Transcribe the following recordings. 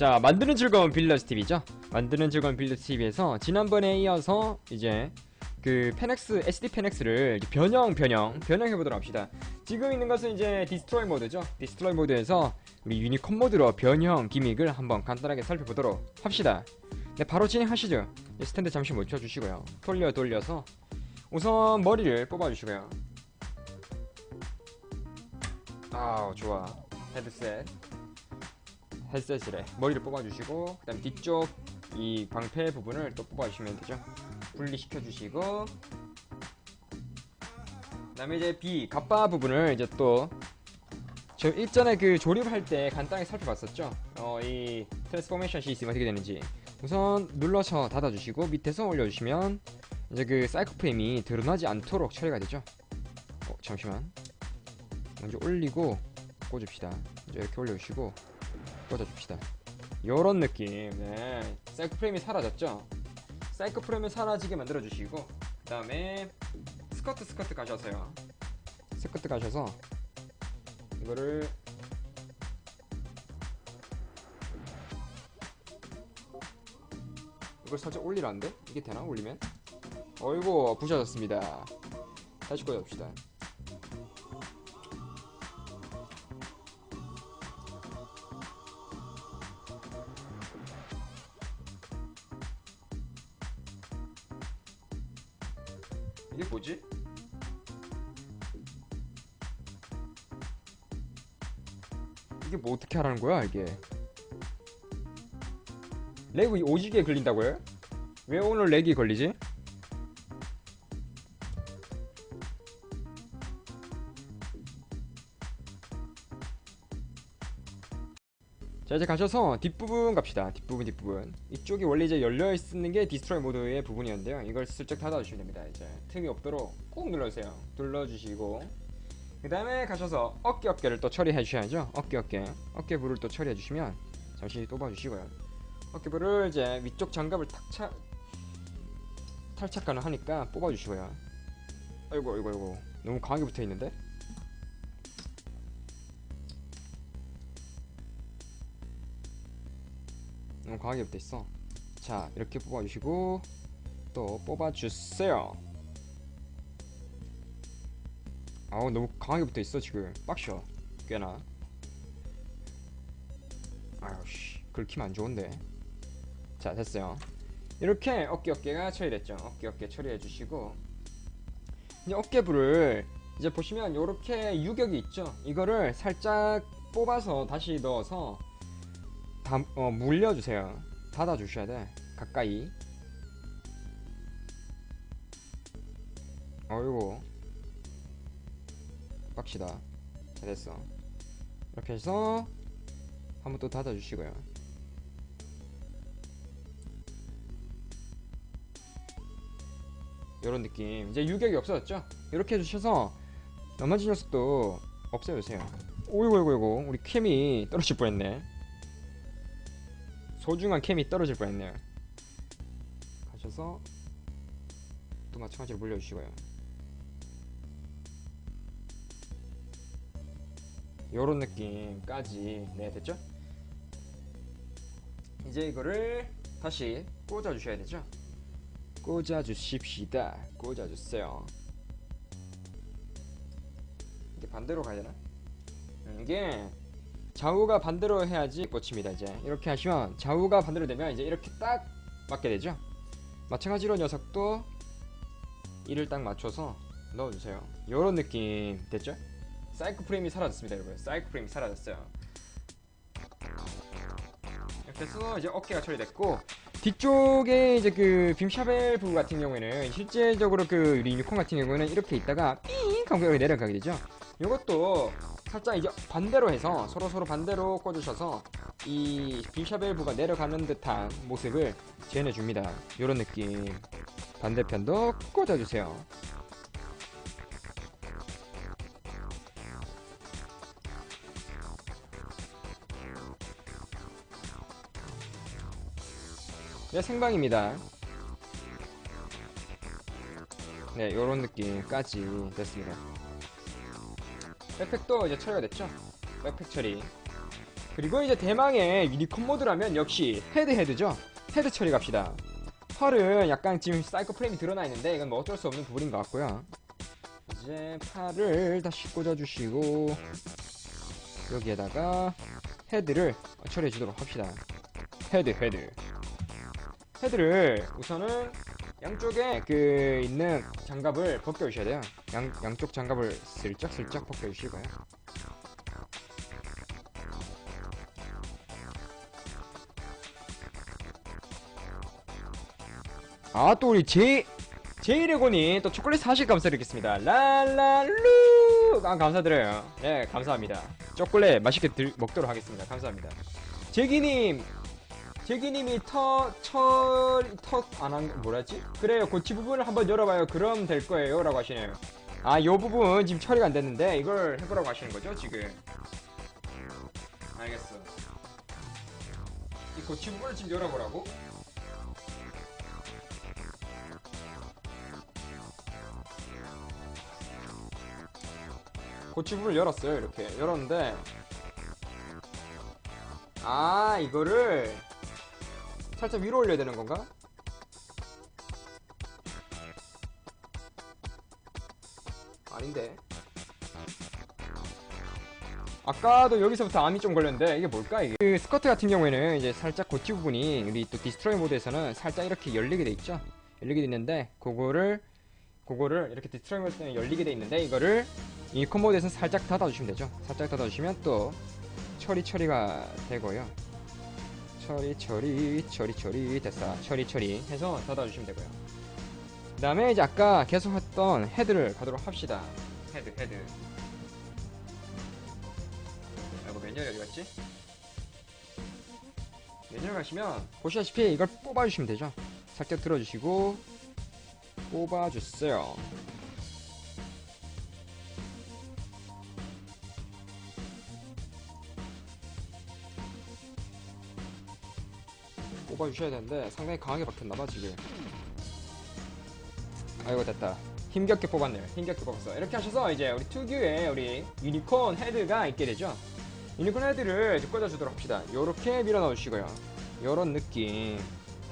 자, 만드는 즐거운 빌려스 TV죠. 만드는 즐거운 빌려스 TV에서 지난번에 이어서 이제 그 페넥스 SD 페넥스를 변형 변형 변형해 보도록 합시다. 지금 있는 것은 이제 디스트로이 모드죠. 디스트로이 모드에서 우리 유니콘 모드로 변형 기믹을 한번 간단하게 살펴보도록 합시다. 네, 바로 진행하시죠. 네, 스탠드 잠시 멈춰 주시고요. 돌려 돌려서 우선 머리를 뽑아 주시고요. 아우 좋아. 헤드셋 헤드셋이래 머리를 뽑아주시고 그 다음 뒤쪽 이 방패 부분을 또 뽑아주시면 되죠. 분리시켜 주시고 그 다음에 이제 B 갑바 부분을 이제 또 저 일전에 그 조립할 때 간단하게 살펴봤었죠? 어 이 트랜스포메이션 시스템 어떻게 되는지. 우선 눌러서 닫아주시고 밑에서 올려주시면 이제 그 사이클 프레임이 드러나지 않도록 처리가 되죠? 어 잠시만. 먼저 올리고 꽂읍시다. 이제 이렇게 올려주시고 꽂아줍시다. 요런 느낌. 네. 사이클 프레임이 사라졌죠? 사이클 프레임을 사라지게 만들어 주시고 그 다음에 스커트 스커트 가셔서요. 스커트 가셔서 이거를 이걸 살짝 올리라는데? 이게 되나? 올리면? 어이구 부셔졌습니다. 다시 꽂아봅시다 이게 뭐 어떻게 하라는 거야 이게? 렉이 오지게 걸린다고요? 왜 오늘 렉이 걸리지? 자 이제 가셔서 뒷부분 갑시다. 뒷부분 뒷부분. 이쪽이 원래 이제 열려있는 게 디스트로이 모드의 부분이었는데요. 이걸 슬쩍 닫아주시면 됩니다. 이제 틈이 없도록 꾹 눌러주세요. 눌러주시고 그 다음에 가셔서 어깨 어깨를 또 처리해 주셔야죠. 어깨 어깨 어깨 부를 또 처리해 주시면 잠시 또 봐주시고요. 어깨 부를 이제 위쪽 장갑을 탁차 탈착 가능하니까 뽑아 주시고요. 아이고 아이고 아이고. 너무 강하게 붙어 있는데? 너무 강하게 붙어 있어. 자, 이렇게 뽑아 주시고 또 뽑아 주세요. 아우 너무 강하게 붙어 있어 지금. 빡셔. 꽤나. 아유 씨, 긁히면 안 좋은데. 자, 됐어요. 이렇게 어깨 어깨가 처리됐죠. 어깨 어깨 처리해 주시고 이제 어깨부를 이제 보시면 이렇게 유격이 있죠. 이거를 살짝 뽑아서 다시 넣어서 다, 어, 물려주세요. 닫아주셔야 돼. 가까이. 어이구. 빡시다. 자, 됐어. 이렇게 해서 한번 또 닫아주시고요. 이런 느낌. 이제 유격이 없어졌죠? 이렇게 해주셔서 나머지 녀석도 없애주세요. 오이고, 오이고, 오이고. 우리 캠이 떨어질 뻔했네. 소중한 캠이 떨어질 뻔했네요. 가셔서 또 마찬가지로 물려주시고요. 요런 느낌까지 네 됐죠? 이제 이거를 다시 꽂아 주셔야 되죠? 꽂아 주십시다. 꽂아 주세요. 이게 반대로 가야 되나? 음, 이게 좌우가 반대로 해야지 꽂힙니다 이제 이렇게 하시면 좌우가 반대로 되면 이제 이렇게 딱 맞게 되죠 마찬가지로 녀석도 이를 딱 맞춰서 넣어주세요 요런 느낌 됐죠? 사이클 프레임이 사라졌습니다 여러분 사이클 프레임이 사라졌어요 이렇게 해서 이제 어깨가 처리됐고 뒤쪽에 이제 그 빔샤벨 부분 같은 경우에는 실제적으로 그 우리 유니콘 같은 경우에는 이렇게 있다가 삥 하고 여기 내려가게 되죠 이것도 살짝 이제 반대로 해서 서로 서로 반대로 꽂으셔서 이 빔샤벨부가 내려가는 듯한 모습을 재현해 줍니다. 이런 느낌. 반대편도 꽂아주세요. 네, 생방입니다. 네, 이런 느낌까지 됐습니다. 백팩도 이제 처리가 됐죠? 백팩 처리. 그리고 이제 대망의 유니콘 모드라면 역시 헤드 헤드죠. 헤드 처리 갑시다. 팔은 약간 지금 사이코 프레임이 드러나 있는데 이건 뭐 어쩔 수 없는 부분인 것 같고요. 이제 팔을 다시 꽂아주시고 여기에다가 헤드를 처리해 주도록 합시다. 헤드 헤드 헤드를 우선은 양쪽에 그 있는 장갑을 벗겨 주셔야 돼요. 양 양쪽 장갑을 슬쩍 슬쩍 벗겨 주시고요. 아 또 우리 제 제이레곤이 또 초콜릿 40 감사드리겠습니다. 랄랄루 아 감사드려요. 네 감사합니다. 초콜릿 맛있게 들, 먹도록 하겠습니다. 감사합니다. 제기님 제기님이 터철터안한 뭐라지? 그래요 고치 부분을 한번 열어봐요. 그럼 될 거예요 라고 하시네요. 아 요 부분 지금 처리가 안 됐는데 이걸 해보라고 하시는 거죠 지금? 알겠어. 이 고치 부분을 지금 열어보라고? 고치부를 열었어요 이렇게 열었는데 아 이거를 살짝 위로 올려야 되는 건가? 아닌데 아까도 여기서부터 암이 좀 걸렸는데 이게 뭘까 이게 그 스커트 같은 경우에는 이제 살짝 고치 부분이 우리 또 디스트로이 모드에서는 살짝 이렇게 열리게 돼 있죠 열리게 돼 있는데 그거를 그거를 이렇게 디스트로이 모드 때문에 열리게 돼 있는데 이거를 이 컴보드에서는 살짝 닫아주시면 되죠. 살짝 닫아주시면 또 처리 처리가 되고요. 처리 처리 처리 처리 됐어. 처리 처리 해서 닫아주시면 되고요. 그 다음에 이제 아까 계속 했던 헤드를 가도록 합시다. 헤드 헤드. 아이고 매뉴얼이 어디 갔지? 매뉴얼 가시면 보시다시피 이걸 뽑아주시면 되죠. 살짝 들어주시고 뽑아주세요. 뽑아주셔야 되는데 상당히 강하게 박혔나봐 지금. 아이고 됐다. 힘겹게 뽑았네요. 힘겹게 뽑았어. 이렇게 하셔서 이제 우리 특유의 우리 유니콘 헤드가 있게 되죠? 유니콘 헤드를 꽂아주도록 합시다. 요렇게 밀어 넣으시고요. 요런 느낌.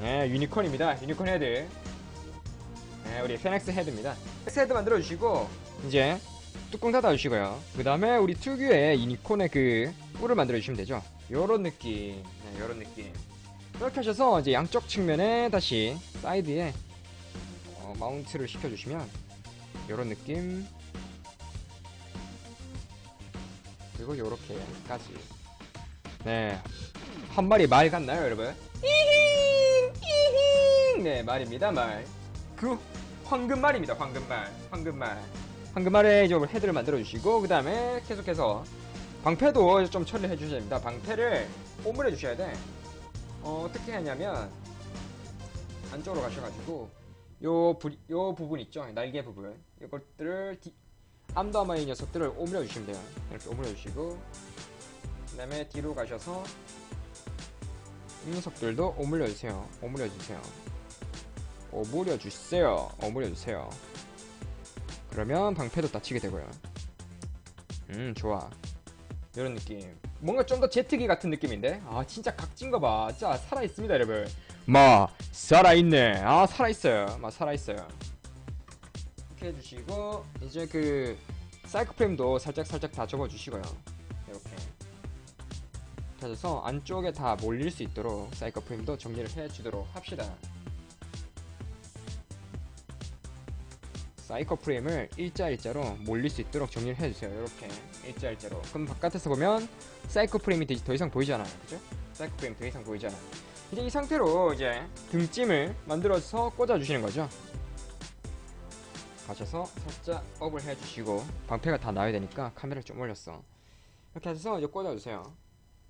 네 유니콘입니다. 유니콘 헤드. 네 우리 페넥스 헤드입니다. 페넥스 헤드 만들어 주시고 이제 뚜껑 닫아 주시고요. 그 다음에 우리 특유의 유니콘의 그 뿔을 만들어 주시면 되죠? 요런 느낌. 네 요런 느낌 이렇게 하셔서 이제 양쪽 측면에 다시 사이드에 어, 마운트를 시켜주시면 이런 느낌. 그리고 요렇게까지. 네 한 마리 말 같나요 여러분? 이힝! 이힝! 네 말입니다 말그 황금 말입니다 황금 말. 황금 말. 황금 말에 이제 헤드를 만들어 주시고 그 다음에 계속해서 방패도 좀 처리해 주셔야 됩니다. 방패를 오므려 주셔야 돼 어, 어떻게 하냐면 안쪽으로 가셔가지고 요, 부, 요 부분 있죠? 날개 부분. 이것들을 디, 암다마이 녀석들을 오므려 주시면 돼요. 이렇게 오므려 주시고 그 다음에 뒤로 가셔서 이 녀석들도 오므려 주세요. 오므려 주세요. 오므려 주세요. 오므려 주세요. 그러면 방패도 닫히게 되고요. 음 좋아. 이런 느낌 뭔가 좀 더 제트기 같은 느낌인데? 아 진짜 각진 거봐. 진짜 살아있습니다 여러분. 마 살아있네. 아 살아있어요. 마 살아있어요. 이렇게 해주시고 이제 그 사이클 프레임도 살짝 살짝 다 접어주시고요. 이렇게. 그래서 안쪽에 다 몰릴 수 있도록 사이클 프레임도 정리를 해주도록 합시다 사이커 프레임을 일자 일자로 몰릴 수 있도록 정리를 해주세요. 이렇게 일자 일자로. 그럼 바깥에서 보면 사이커 프레임이 더 이상 보이잖아요. 그죠? 사이커 프레임 더 이상 보이잖아요. 이제 이 상태로 이제 등찜을 만들어서 꽂아주시는 거죠. 가셔서 살짝 업을 해주시고 방패가 다 나와야 되니까 카메라를 좀 올렸어. 이렇게 해서 이제 꽂아주세요.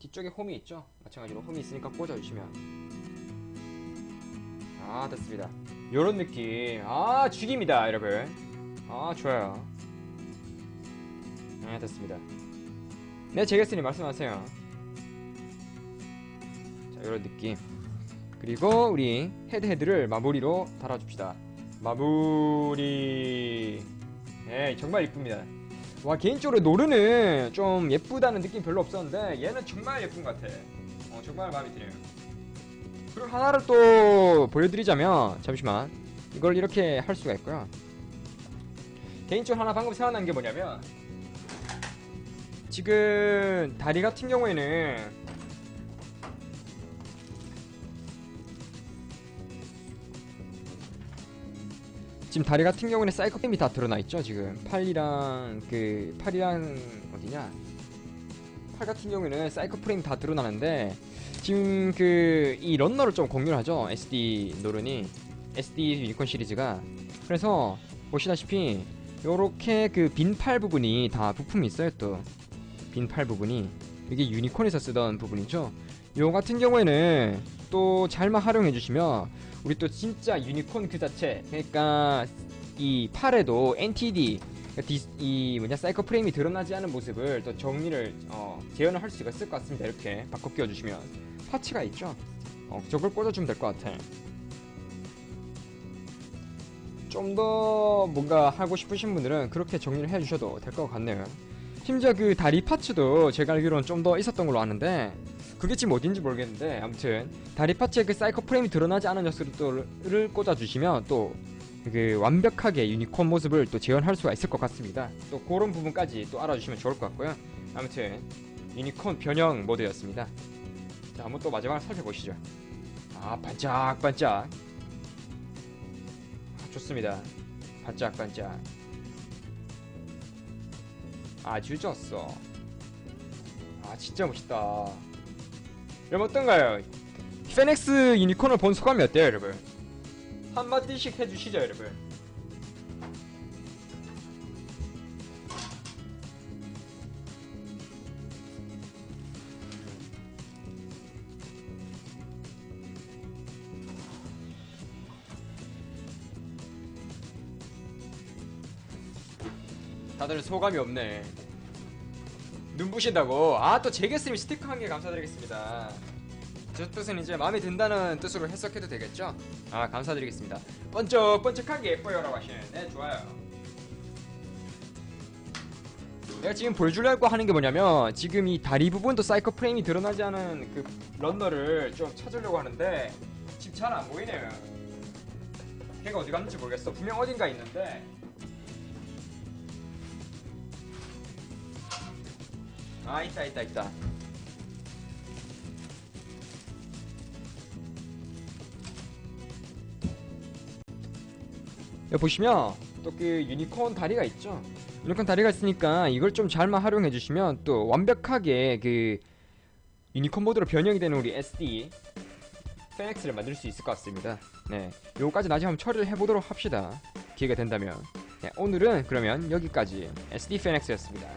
뒤쪽에 홈이 있죠? 마찬가지로 홈이 있으니까 꽂아주시면 아 됐습니다 요런 느낌. 아 죽입니다 여러분. 아 좋아요. 네 됐습니다. 네 제게스님 말씀하세요. 자 요런 느낌. 그리고 우리 헤드 헤드를 마무리로 달아줍시다. 마무리. 네 정말 이쁩니다. 와 개인적으로 노르는 좀 예쁘다는 느낌 별로 없었는데 얘는 정말 예쁜 것 같아. 어 정말 마음에 드네요 그리고 하나를 또 보여드리자면 잠시만. 이걸 이렇게 할 수가 있고요. 개인적으로 하나 방금 생각난 게 뭐냐면 지금 다리 같은 경우에는 지금 다리 같은 경우에는 사이코팸이 다 드러나 있죠? 지금 팔이랑 그 팔이랑 어디냐? 팔 같은 경우에는 사이코 프레임 다 드러나는데 지금 그 이 런너를 좀 공유를 하죠 SD 노른이. SD 유니콘 시리즈가. 그래서 보시다시피 요렇게 그 빈팔 부분이 다 부품이 있어요 또. 빈팔 부분이. 이게 유니콘에서 쓰던 부분이죠. 요 같은 경우에는 또 잘만 활용해 주시면 우리 또 진짜 유니콘 그 자체 그러니까 이 팔에도 NTD 디- 이 뭐냐 사이코 프레임이 드러나지 않은 모습을 또 정리를 어, 재현을 할 수가 있을 것 같습니다 이렇게 바꿔 끼워주시면. 파츠가 있죠? 어, 저걸 꽂아주면 될 것 같아 좀더 뭔가 하고 싶으신 분들은 그렇게 정리를 해주셔도 될 것 같네요. 심지어 그 다리 파츠도 제가 알기로는 좀 더 있었던 걸로 아는데 그게 지금 어딘지 모르겠는데 아무튼. 다리 파츠에 그 사이코 프레임이 드러나지 않은 녀석들을 꽂아주시면 또 그 완벽하게 유니콘 모습을 또 재현할 수가 있을 것 같습니다. 또 그런 부분까지 또 알아주시면 좋을 것 같고요. 아무튼 유니콘 변형 모드였습니다. 자, 한번 또 마지막을 살펴보시죠. 아, 반짝반짝. 아, 좋습니다. 반짝반짝. 아주 좋았어. 아, 진짜 멋있다. 여러분 어떤가요? 페넥스 유니콘을 본 소감이 어때요, 여러분? 한마디씩 해주시죠, 여러분. 다들 소감이 없네. 눈부신다고? 아, 또 제게스님 스티커 한 개 감사드리겠습니다. 저 뜻은 이제 마음에 든다는 뜻으로 해석해도 되겠죠? 아 감사드리겠습니다. 번쩍번쩍한 게 예뻐요라고 하시는데 좋아요. 내가 지금 보여주려고 하는 게 뭐냐면 지금 이 다리 부분도 사이코 프레임이 드러나지 않은 그 런너를 좀 찾으려고 하는데 지금 잘 안 보이네요. 걔가 어디 갔는지 모르겠어. 분명 어딘가 있는데. 아 있다 있다 있다 여기 보시면 또 그 유니콘 다리가 있죠. 유니콘 다리가 있으니까 이걸 좀 잘만 활용해 주시면 또 완벽하게 그 유니콘 모드로 변형이 되는 우리 SD 페넥스를 만들 수 있을 것 같습니다. 네, 요거까지 나중에 한번 처리를 해보도록 합시다. 기회가 된다면. 네, 오늘은 그러면 여기까지 SD 페넥스였습니다.